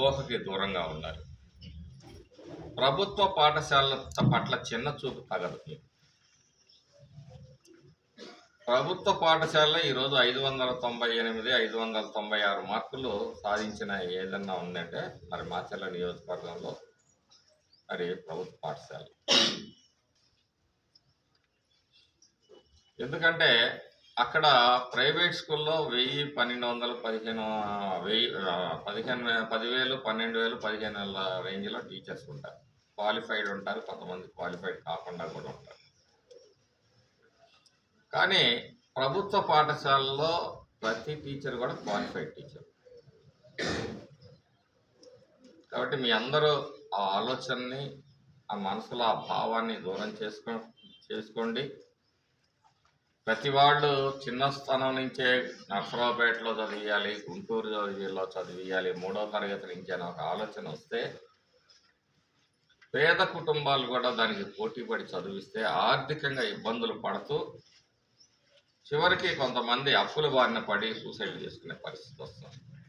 అపోహకి దూరంగా ఉండాలి ప్రభుత్వ పాఠశాలల పట్ల చిన్న చూపు తగదు. ప్రభుత్వ పాఠశాలలో ఈరోజు ఐదు వందల తొంభై ఎనిమిది ఐదు వందల తొంభై ఆరు మార్కులు సాధించిన ఏదన్నా ఉందంటే మరి మాచర్ల నియోజకవర్గంలో మరి ప్రభుత్వ పాఠశాల. ఎందుకంటే అక్కడ ప్రైవేట్ స్కూల్లో వెయ్యి పన్నెండు వందల పదిహేను వెయ్యి పదిహేను పదివేలు పన్నెండు వేలు పదిహేను వేల రేంజ్లో టీచర్స్ ఉంటారు. క్వాలిఫైడ్ ఉంటారు కొంతమంది క్వాలిఫైడ్ కాకుండా కూడా ఉంటారు. కానీ ప్రభుత్వ పాఠశాలలో ప్రతి టీచర్ కూడా క్వాలిఫైడ్ టీచర్. కాబట్టి మీ అందరూ ఆ ఆలోచనని ఆ మనసులో ఆ భావాన్ని దూరం చేసుకో చేసుకోండి. ప్రతి వాళ్ళు చిన్న స్థానం నుంచే నర్సరావుపేటలో చదివియాలి గుంటూరు జిల్లాలో చదివియాలి మూడో తరగతి నుంచి అని ఒక ఆలోచన వస్తే పేద కుటుంబాలు కూడా దానికి పోటీపడి చదివిస్తే ఆర్థికంగా ఇబ్బందులు పడుతూ చివరికి కొంతమంది అప్పుల బారిన పడి సూసైడ్ చేసుకునే పరిస్థితి వస్తుంది.